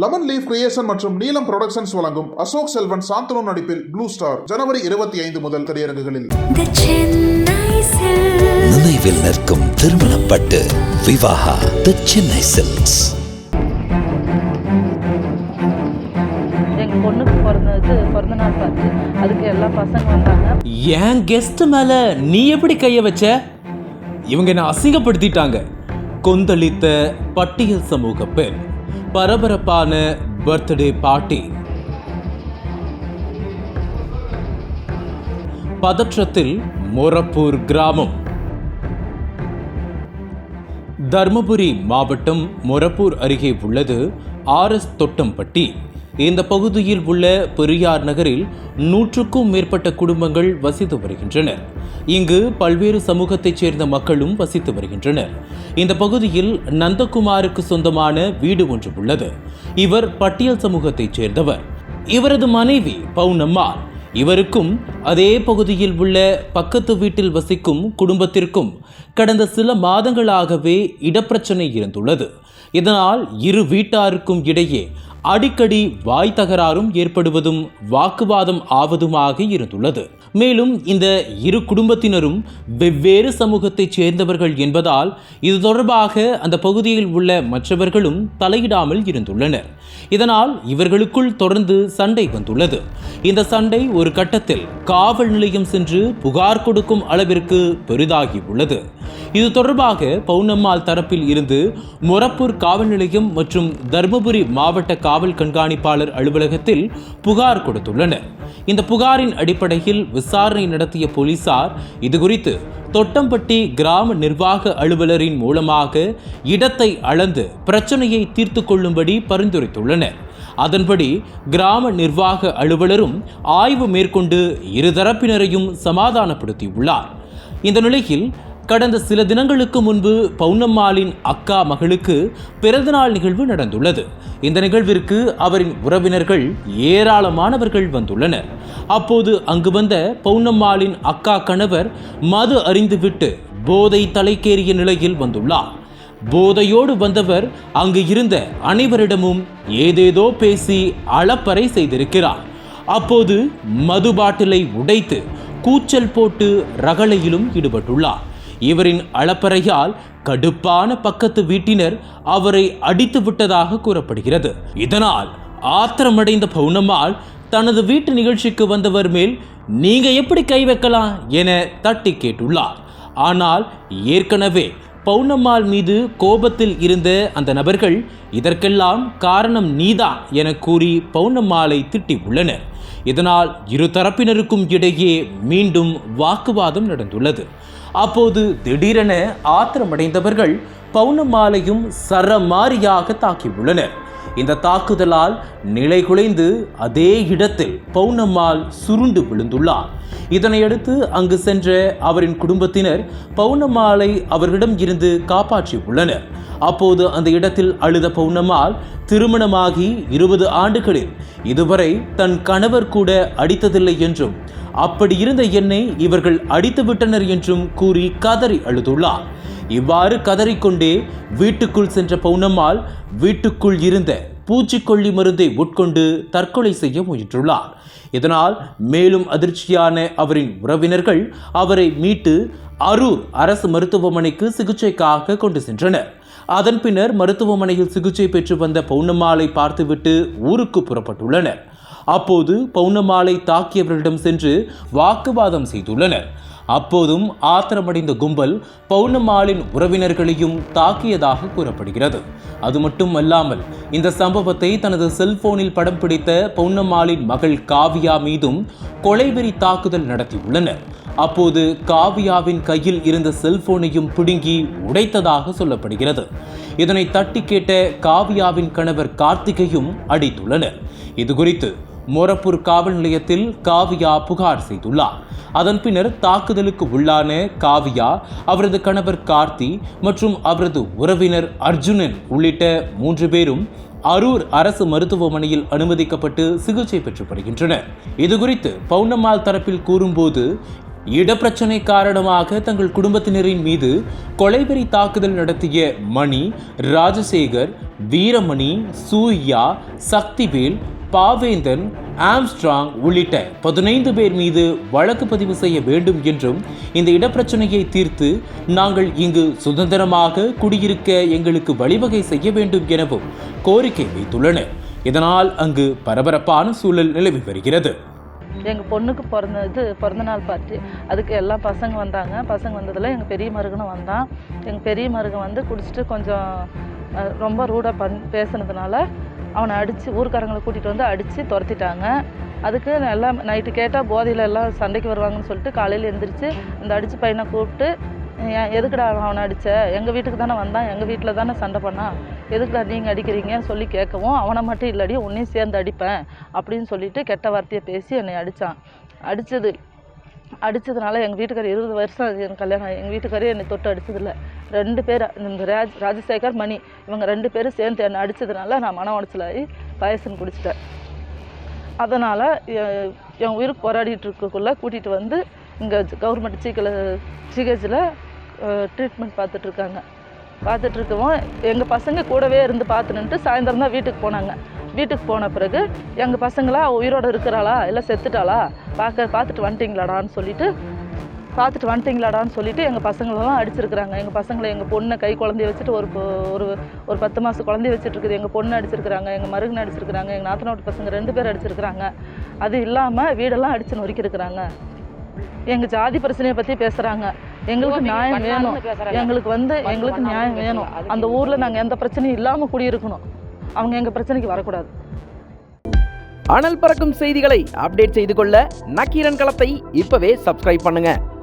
Lemon leaf creation மற்றும் நீலம் productions வழங்கும் அசோக் செல்வன் சாந்தனு நடிப்பில் ப்ளூ ஸ்டார் ஜனவரி இருபத்தி ஐந்து முதல் திரையரங்குகளில். The Chennai Silks. நினைவில் நிற்கும் திருமணப்பட்டு விவாகா தி சென்னை சில்க்ஸ் எங்கள் பொண்ணுக்கு பிறந்தது பிறந்த நாள் பார்த்து அதுக்கு எல்லா பசங்க வந்தாங்க. என் கெஸ்ட் மேல நீ எப்படி கைய வச்ச? இவங்க என்ன அசிங்கப்படுத்திட்டாங்க. கொந்தளித்த பட்டியல் சமூக பெண். பரபரப்பான பர்த்டே பார்ட்டி பதற்றத்தில் மொரப்பூர் கிராமம். தர்மபுரி மாவட்டம் மொரப்பூர் அருகே உள்ளது ஆர்எஸ் தொட்டம்பட்டி. இந்த பகுதியில் உள்ள பெரியார் நகரில் நூற்றுக்கும் மேற்பட்ட குடும்பங்கள் வசித்து வருகின்றனர். இங்கு பல்வேறு சமூகத்தைச் சேர்ந்த மக்களும் வசித்து வருகின்றனர். இந்த பகுதியில் நந்தகுமாருக்கு சொந்தமான வீடு ஒன்று உள்ளது. இவர் பட்டியல் சமூகத்தைச் சேர்ந்தவர். இவரது மனைவி பவுனம்மாள் இவருக்கும் அதே பகுதியில் உள்ள பக்கத்து வீட்டில் வசிக்கும் குடும்பத்திற்கும் கடந்த சில மாதங்களாகவே இடப்பிரச்சனை இருந்துள்ளது. இதனால் இரு வீட்டாருக்கும் இடையே அடிக்கடி வாய் தகராறும் ஏற்படுவதும் வாக்குவாதம் ஆவதுமாக இருந்துள்ளது. மேலும் இந்த இரு குடும்பத்தினரும் வெவ்வேறு சமூகத்தைச் சேர்ந்தவர்கள் என்பதால் இது தொடர்பாக அந்த பகுதியில் உள்ள மற்றவர்களும் தலையிடாமல் இருந்துள்ளனர். இதனால் இவர்களுக்குள் தொடர்ந்து சண்டை வந்துள்ளது. இந்த சண்டை ஒரு கட்டத்தில் காவல் நிலையம் சென்று புகார் கொடுக்கும் அளவிற்கு பெரிதாகி உள்ளது. இது தொடர்பாக பௌர்ணம்மாள் தரப்பில் இருந்து மொரப்பூர் காவல் நிலையம் மற்றும் தர்மபுரி மாவட்ட காவல் கண்காணிப்பாளர் அலுவலகத்தில் புகார் கொடுத்துள்ளனர். இந்த புகாரின் அடிப்படையில் விசாரணை நடத்திய போலீசார் இதுகுறித்து தொட்டம்பட்டி கிராம நிர்வாக அலுவலரின் மூலமாக இடத்தை அளந்து பிரச்சனையை தீர்த்து கொள்ளும்படி பரிந்துரைத்துள்ளனர். அதன்படி கிராம நிர்வாக அலுவலரும் ஆய்வு மேற்கொண்டு இருதரப்பினரையும் சமாதானப்படுத்தியுள்ளார். இந்த நிலையில் கடந்த சில தினங்களுக்கு முன்பு பௌர்ணம்மாளின் அக்கா மகளுக்கு பிறந்தநாள் நிகழ்வு நடந்துள்ளது. இந்த நிகழ்விற்கு அவரின் உறவினர்கள் ஏராளமானவர்கள் வந்துள்ளனர். அப்போது அங்கு வந்த பௌர்ணம்மாளின் அக்கா கணவர் மது அறிந்துவிட்டு போதை தலைக்கேறிய நிலையில் வந்துள்ளார். போதையோடு வந்தவர் அங்கு இருந்த அனைவரிடமும் ஏதேதோ பேசி அளப்பறை செய்திருக்கிறார். அப்போது மது பாட்டிலை உடைத்து கூச்சல் போட்டு ரகளையிலும் ஈடுபட்டுள்ளார். இவரின் அளப்பறையால் கடுப்பான பக்கத்து வீட்டினர் அவரை அடித்து விட்டதாக கூறப்படுகிறது. இதனால் ஆத்திரமடைந்த பௌர்ணம்மாள் தனது வீட்டு நிகழ்ச்சிக்கு வந்தவர் மேல் நீங்க எப்படி கை வைக்கலாம் என தட்டி கேட்டுள்ளார். ஆனால் ஏற்கனவே பௌர்ணம்மாள் மீது கோபத்தில் இருந்த அந்த நபர்கள் இதற்கெல்லாம் காரணம் நீதான் என கூறி பௌர்ணம்மாளை திட்டி உள்ளனர். இதனால் இரு தரப்பினருக்கும் இடையே மீண்டும் வாக்குவாதம் நடந்துள்ளது. அப்போது திடீரென ஆத்திரமடைந்தவர்கள் பௌர்ணமாலையும் சரமாரியாக தாக்கியுள்ளனர். இந்த தாக்குதலால் நிலைகுலைந்து அதே இடத்தில் பௌர்ணம்மாள் சுருண்டு விழுந்துள்ளார். இதனையடுத்து அங்கு சென்ற அவரின் குடும்பத்தினர் பௌனம்மாளை அவர்களிடம் இருந்து காப்பாற்றி உள்ளனர். அப்போது அந்த இடத்தில் அழுத பௌனம்மாள் திருமணமாகி இருபது ஆண்டுகளில் இதுவரை தன் கணவர் கூட அடித்ததில்லை என்றும் அப்படி இருந்த என்னை இவர்கள் அடித்து விட்டனர் என்றும் கூறி கதறி அழுதுள்ளார். இவ்வாறு கதறிக்கொண்டே வீட்டுக்குள் சென்ற பௌனம்மாள் வீட்டுக்குள் இருந்த பூச்சிக்கொல்லி மருந்தை உட்கொண்டு தற்கொலை செய்ய முயன்றுள்ளார். இதனால் மேலும் அதிர்ச்சியான அவரின் உறவினர்கள் அவரை மீட்டு அரூர் அரசு மருத்துவமனைக்கு சிகிச்சைக்காக கொண்டு சென்றனர். அதன் பின்னர் மருத்துவமனையில் சிகிச்சை பெற்று வந்த பௌர்ணமாலை பார்த்துவிட்டு ஊருக்கு புறப்பட்டுள்ளனர். அப்போது பௌர்ணமாலை தாக்கியவர்களிடம் சென்று வாக்குவாதம் செய்துள்ளனர். அப்போதும் ஆத்திரமடைந்த கும்பல் பௌர்ணமாலின் உறவினர்களையும் தாக்கியதாக கூறப்படுகிறது. அது மட்டும் அல்லாமல் இந்த சம்பவத்தை தனது செல்போனில் படம் பிடித்த பௌர்ணமாலின் மகள் காவியா மீதும் கொலைவெறி தாக்குதல் நடத்தியுள்ளனர். அப்போது காவியாவின் கையில் இருந்த செல்போனையும் பிடுங்கி உடைத்ததாக சொல்லப்படுகிறது. இதனை தட்டி கேட்ட காவியாவின் கணவர் கார்த்திகையும் அடித்துள்ளனர். இதுகுறித்து மொரப்பூர் காவல் நிலையத்தில் காவியா புகார் செய்துள்ளார். அதன் பின்னர் தாக்குதலுக்கு உள்ளான காவியா அவரது கணவர் கார்த்தி மற்றும் அவரது உறவினர் அர்ஜுனன் உள்ளிட்ட மூன்று பேரும் அரூர் அரசு மருத்துவமனையில் அனுமதிக்கப்பட்டு சிகிச்சை பெற்று வருகின்றனர். இதுகுறித்து பௌர்ணம்மாள் தரப்பில் கூறும்போது இடப்பிரச்சனை காரணமாக தங்கள் குடும்பத்தினரின் மீது கொலைவெறி தாக்குதல் நடத்திய மணி ராஜசேகர் வீரமணி சூர்யா சக்திவேல் பாவேந்தன் ஆம்ஸ்ட்ராங் உள்ளிட்ட பதினைந்து பேர் மீது வழக்கு பதிவு செய்ய வேண்டும் என்றும் இந்த இடப்பிரச்சனையை தீர்த்து நாங்கள் இங்கு சுதந்திரமாக குடியிருக்க எங்களுக்கு வழிவகை செய்ய வேண்டும் எனவும் கோரிக்கை வைத்துள்ளனர். இதனால் அங்கு பரபரப்பான சூழல் நிலவி வருகிறது. எங்கள் பொண்ணுக்கு பிறந்த இது பிறந்தநாள் பார்ட்டி அதுக்கு எல்லா பசங்க வந்தாங்க. பசங்க வந்ததில் எங்கள் பெரிய மருகனும் வந்தான் எங்கள் பெரிய மருகன் வந்து குடிச்சிட்டு கொஞ்சம் ரொம்ப ரூடாக பண் பேசுனதுனால அவனை அடித்து ஊருக்காரங்களை கூட்டிகிட்டு வந்து அடித்து துரத்திட்டாங்க. அதுக்கு நல்லா எல்லாம் நைட்டு கேட்டால் போதையில் எல்லாம் சண்டைக்கு வருவாங்கன்னு சொல்லிட்டு காலையில் எழுந்திரிச்சு அந்த அடித்து பையனை கூப்பிட்டு "ஏன் எதுக்குடா அவனை அடித்த எங்கள் வீட்டுக்கு தானே வந்தான்? எங்கள் வீட்டில் தானே சண்டை பண்ணான் எதுக்குடா நீங்கள் அடிக்கிறீங்கன்னு சொல்லி கேட்கவும் அவனை மட்டும் இல்லாடி உன்னையும் சேர்ந்து அடிப்பேன். அப்படின்னு சொல்லிட்டு கெட்ட வார்த்தையை பேசி என்னை அடித்தான் அடித்தது அடித்ததுனால எங்கள் வீட்டுக்காரர் இருபது வருஷம் ஆகுது எனக்கு கல்யாணம் எங்கள் வீட்டுக்காரே என்னை தொட்டு அடித்ததில்ல ரெண்டு பேர் இந்த ராஜ் ராஜசேகர் மணி இவங்க ரெண்டு பேரும் சேர்ந்து என்னை அடித்ததுனால நான் மன உடச்சலாகி பாயசம் குடிச்சிட்டேன். அதனால் என் உயிருக்கு போராடிட்டு இருக்கக்குள்ளே கூட்டிகிட்டு வந்து இங்கே கவர்மெண்ட் சீக்கில் சிகிச்சையில் ட்ரீட்மெண்ட் பார்த்துட்ருக்காங்க பார்த்துட்ருக்கவும் எங்கள் பசங்க கூடவே இருந்து பார்த்துனுட்டு சாயந்தரம் தான் வீட்டுக்கு போனாங்க. வீட்டுக்கு போன பிறகு எங்கள் பசங்களா உயிரோட இருக்கிறாளா? இல்லை செத்துட்டாளா? பார்க்க பார்த்துட்டு வந்துட்டீங்களாடான்னு சொல்லிட்டு பார்த்துட்டு வந்துட்டீங்களாடான்னு சொல்லிட்டு எங்கள் பசங்களெல்லாம் அடிச்சிருக்கிறாங்க. எங்கள் பசங்களை எங்கள் பொண்ணை கை குழந்தைய வச்சுட்டு ஒரு ஒரு ஒரு பத்து மாதம் குழந்தைய வச்சுட்டு இருக்குது. எங்கள் பொண்ணு அடிச்சிருக்கிறாங்க எங்கள் மருகனை அடிச்சிருக்கிறாங்க எங்கள் நாத்தனாட்டு பசங்க ரெண்டு பேர் அடிச்சிருக்கிறாங்க. அது இல்லாமல் வீடெல்லாம் அடிச்சு நொறுக்கியிருக்கிறாங்க. எங்கள் ஜாதி பிரச்சனையை பற்றி பேசுகிறாங்க எங்களுக்கு நியாயம் வேணும். எங்களுக்கு வந்து எங்களுக்கு நியாயம் வேணும். அந்த ஊரில் நாங்கள் எந்த பிரச்சனையும் இல்லாமல் குடியிருக்கணும். அவங்க எங்கள் பிரச்சனைக்கு வரக்கூடாது. அனல் பறக்கும் செய்திகளை அப்டேட் செய்து கொள்ள நக்கீரன் களத்தை இப்பவே சப்ஸ்கிரைப் பண்ணுங்க.